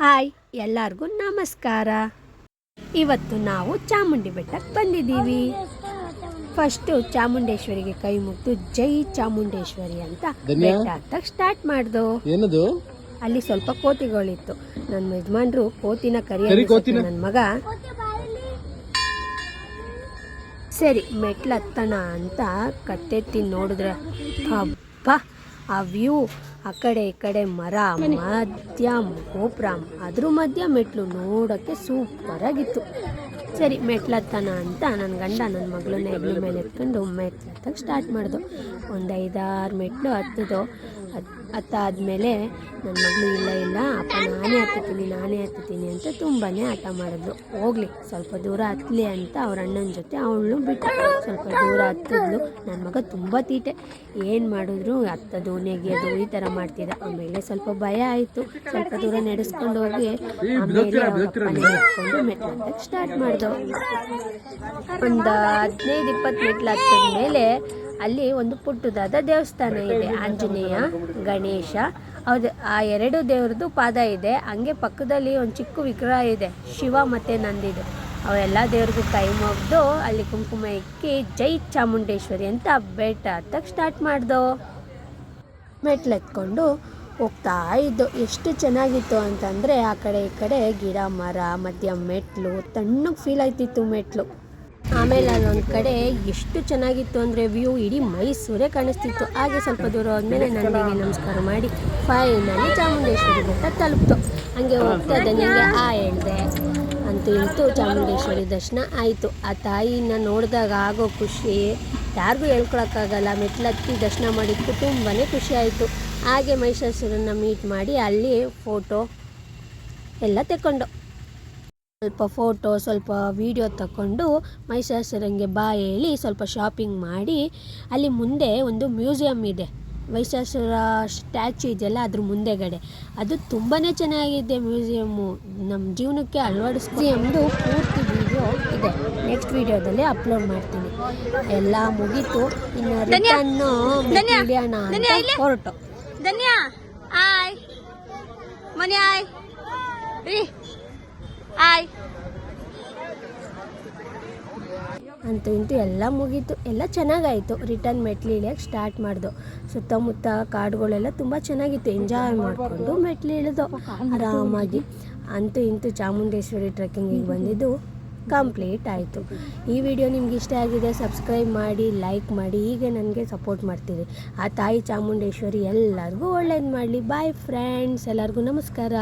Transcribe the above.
Hi ಎಲ್ಲರಿಗೂ ನಮಸ್ಕಾರ. ಇವತ್ತು ನಾವು ಚಾಮುಂಡಿ ಬೆಟ್ಟಕ್ಕೆ ಬಂದಿದ್ದೀವಿ. ಫಸ್ಟು ಚಾಮುಂಡೇಶ್ವರಿಗೆ ಕೈ ಮುಗ್ದು ಜೈ ಚಾಮುಂಡೇಶ್ವರಿ ಅಂತ? ಬೆಟ್ಟ ಹತ್ತಕ್ಕೆ ಸ್ಟಾರ್ಟ್ ಮಾಡ್ದು. ಏನದು? ಅಲ್ಲಿ ಸ್ವಲ್ಪ ಕೋತಿಗಳಿತ್ತು. ನನ್ನ ಯಜಮಾನ್ರು ಕೋತಿನ ಕರಿ ಕರಿಯ ನನ್ನ ಮಗ. ಸರಿ ಮೆಟ್ಲು ಹತ್ತಣ ಅಂತ ಕತ್ತೆತ್ತಿ ನೋಡಿದ್ರೆ ಹಬ್ಬ ಆ ವ್ಯೂ ಆ ಕಡೆ ಈ ಕಡೆ ಮರ ಮಧ್ಯ ಗೋಪುರ. ಅದ್ರ ಮಧ್ಯ ಮೆಟ್ಲು ನೋಡೋಕ್ಕೆ ಸೂಪರ್ ಆಗಿತ್ತು. ಸರಿ ಮೆಟ್ಲು ಹತ್ತಣ ಅಂತ ನನ್ನ ಗಂಡ ನನ್ನ ಮಗಳನ್ನ ಹೆಗ್ಲ ಮೇಲೆ ಎತ್ಕೊಂಡು ಮೆಟ್ಲು ಹತ್ತಕ್ಕೆ ಸ್ಟಾರ್ಟ್ ಮಾಡಿದೆ. ಒಂದು ಐದಾರು ಮೆಟ್ಲು ಹತ್ತಿದ್ದು ಹತ್, ಹತ್ತಾದ್ಮೇಲೆ ನನ್ನ ಮಗಳು, ಇಲ್ಲ ಇಲ್ಲ, ಅಪ್ಪ ನಾನೇ ಹತ್ತುತ್ತೀನಿ ನಾನೇ ಹತ್ತುತ್ತೀನಿ ಅಂತ ತುಂಬಾ ಆಟ ಮಾಡಿದ್ಲು ಹೋಗ್ಲಿ, ಸ್ವಲ್ಪ ದೂರ ಹತ್ತಲಿ ಅಂತ ಅವ್ರ ಅಣ್ಣನ ಜೊತೆ ಅವಳು ಬಿಟ್ಟು. ಸ್ವಲ್ಪ ದೂರ ಹತ್ತಿದ್ಲು. ನನ್ನ ಮಗ ತುಂಬ ತೀಟೆ. ಏನು ಮಾಡಿದ್ರು, ಹತ್ತದು ನೆಗೆಯೋದು ಈ ಥರ ಮಾಡ್ತಿದ್ದ. ಆಮೇಲೆ ಸ್ವಲ್ಪ ಭಯ ಆಯಿತು. ಸ್ವಲ್ಪ ದೂರ ನಡೆಸ್ಕೊಂಡು ಹೋಗಿ ಆಮೇಲೆ ಹಾಕೊಂಡು ಮೆಟ್ಲು ಹತ್ತಕ್ಕೆ ಸ್ಟಾರ್ಟ್ ಮಾಡಿದವು ಒಂದು ಹದಿನೈದು ಇಪ್ಪತ್ತು ಮೆಟ್ಲು ಹತ್ತದ ಮೇಲೆ ಅಲ್ಲಿ ಒಂದು ಪುಟ್ಟದಾದ ದೇವಸ್ಥಾನ ಇದೆ. ಆಂಜನೇಯ ಗಣೇಶ ಹೌದು ಆ ಎರಡು ದೇವ್ರದ್ದು ಪಾದ ಇದೆ. ಹಂಗೆ ಪಕ್ಕದಲ್ಲಿ ಒಂದು ಚಿಕ್ಕ ವಿಗ್ರಹ ಇದೆ. ಶಿವ ಮತ್ತು ನಂದಿದು. ಅವೆಲ್ಲ ದೇವ್ರಿಗೂ ಕೈ ಮುಗ್ದು ಅಲ್ಲಿ ಕುಂಕುಮ ಇಕ್ಕಿ ಜೈ ಚಾಮುಂಡೇಶ್ವರಿ ಅಂತ ಬೆಟ್ಟ ಹತ್ತಕ್ಕೆ ಸ್ಟಾರ್ಟ್ ಮಾಡ್ದೋ. ಮೆಟ್ಲು ಎತ್ಕೊಂಡು ಹೋಗ್ತಾ ಇದ್ದು, ಎಷ್ಟು ಚೆನ್ನಾಗಿತ್ತು ಅಂತಂದರೆ ಆ ಕಡೆ ಈ ಕಡೆ ಗಿಡ, ಮರ, ಮಧ್ಯ ಮೆಟ್ಲು, ತಣ್ಣಗೆ ಫೀಲ್ ಆಯ್ತಿತ್ತು ಮೆಟ್ಲು. ಆಮೇಲೆ ಅಲ್ಲೊಂದು ಕಡೆ ಎಷ್ಟು ಚೆನ್ನಾಗಿತ್ತು ಅಂದರೆ ವ್ಯೂ ಇಡೀ ಮೈಸೂರೇ ಕಾಣಿಸ್ತಿತ್ತು. ಹಾಗೆ ಸ್ವಲ್ಪ ದೂರ ಹೋದ್ಮೇಲೆ ನಂದಿಗೆ ನಮಸ್ಕಾರ ಮಾಡಿ ಫೈನಲಿ ಚಾಮುಂಡೇಶ್ವರಿ ಬೆಟ್ಟ ತಲುಪ್ತು. ಹಂಗೆ ಹೋಗ್ತಾ ನನಗೆ ಆ ಹೇಳಿದೆ ಅಂತೂ ಇಂತೂ ಚಾಮುಂಡೇಶ್ವರಿ ದರ್ಶನ ಆಯಿತು. ಆ ತಾಯಿನ ನೋಡಿದಾಗ ಆಗೋ ಖುಷಿ ಯಾರಿಗೂ ಹೇಳ್ಕೊಳಕ್ಕಾಗಲ್ಲ. ಮೆಟ್ಲತ್ತಿ ದರ್ಶನ ಮಾಡಿದ್ದಕ್ಕೂ ತುಂಬಾ ಖುಷಿಯಾಯಿತು. ಹಾಗೆ ಮಹಿಷಾಸುರನ್ನ ಮೀಟ್ ಮಾಡಿ ಅಲ್ಲಿ ಫೋಟೋ ಎಲ್ಲ ತೆಕ್ಕೊಂಡು. ಸ್ವಲ್ಪ ಫೋಟೋ ಸ್ವಲ್ಪ ವಿಡಿಯೋ ತಗೊಂಡು ಮಹಿಷಾಸುರಂಗೆ ಬಾ ಹೇಳಿ ಸ್ವಲ್ಪ ಶಾಪಿಂಗ್ ಮಾಡಿ. ಅಲ್ಲಿ ಮುಂದೆ ಒಂದು ಮ್ಯೂಸಿಯಂ ಇದೆ. ಮಹಿಷಾಸುರ ಸ್ಟ್ಯಾಚು ಇದೆಯಲ್ಲ ಅದ್ರ ಮುಂದೆಗಡೆ. ಅದು ತುಂಬಾ ಚೆನ್ನಾಗಿದೆ ಮ್ಯೂಸಿಯಮ್ಮು. ನಮ್ಮ ಜೀವನಕ್ಕೆ ಅಳವಡಿಸ್ದು ಪೂರ್ತಿ ವಿಡಿಯೋ ಇದೆ. ನೆಕ್ಸ್ಟ್ ವಿಡಿಯೋದಲ್ಲಿ ಅಪ್ಲೋಡ್ ಮಾಡ್ತೀನಿ. ಎಲ್ಲ ಮುಗೀತು. ಇನ್ನು ರಿಟರ್ನು ಹಿಡಿಯೋಣ ಅಂತ ಹೊರಟು. ಧನ್ಯಾ. ಆಯ್. ಮನೆ ಆಯ್. ರೀ ಆಯ್. ಅಂತೂ ಇಂತೂ ಎಲ್ಲ ಮುಗೀತು. ಎಲ್ಲ ಚೆನ್ನಾಗಾಯಿತು. ರಿಟರ್ನ್ ಮೆಟ್ಲು ಇಳಿಯೋಕ್ಕೆ ಸ್ಟಾರ್ಟ್ ಮಾಡ್ದು. ಸುತ್ತಮುತ್ತ ಕಾಡುಗಳೆಲ್ಲ ತುಂಬ ಚೆನ್ನಾಗಿತ್ತು. ಎಂಜಾಯ್ ಮಾಡಿಕೊಂಡು ಮೆಟ್ಲು ಇಳಿದು ಆರಾಮಾಗಿ. ಅಂತೂ ಇಂತೂ ಚಾಮುಂಡೇಶ್ವರಿ ಟ್ರೆಕ್ಕಿಂಗಿಗೆ ಬಂದಿದ್ದು ಕಂಪ್ಲೀಟ್ ಆಯಿತು. ಈ ವಿಡಿಯೋ ನಿಮ್ಗೆ ಇಷ್ಟ ಆಗಿದೆ ಸಬ್ಸ್ಕ್ರೈಬ್ ಮಾಡಿ ಲೈಕ್ ಮಾಡಿ, ಹೀಗೆ ನನಗೆ ಸಪೋರ್ಟ್ ಮಾಡ್ತೀರಿ. ಆ ತಾಯಿ ಚಾಮುಂಡೇಶ್ವರಿ ಎಲ್ಲರಿಗೂ ಒಳ್ಳೇದು ಮಾಡಲಿ. ಬಾಯ್ ಫ್ರೆಂಡ್ಸ್ ಎಲ್ಲರಿಗೂ ನಮಸ್ಕಾರ.